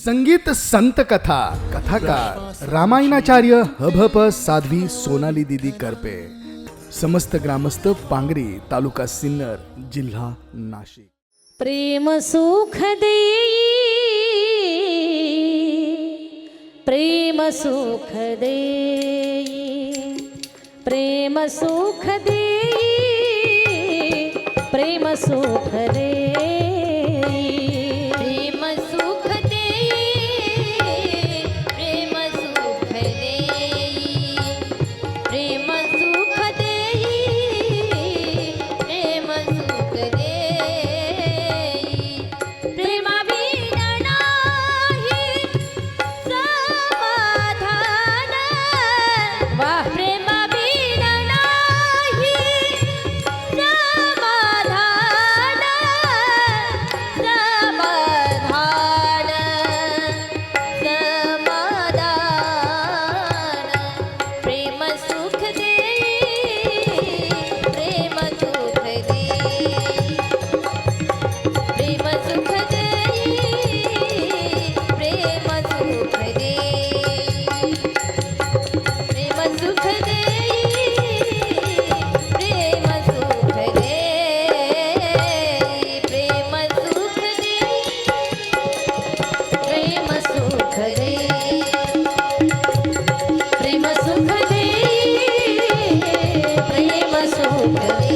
संगीत संत कथा, कथाकार, रामायणाचार्य हभप साध्वी सोनाली दिदी करपे, समस्त ग्रामस्थ पांगरी तालुका सिन्नर, जिल्हा नाशिक. प्रेम सुख देई, प्रेम सुख देई, प्रेम सुख देई, प्रेम सुख देई। world could ಹೋಗಲೇ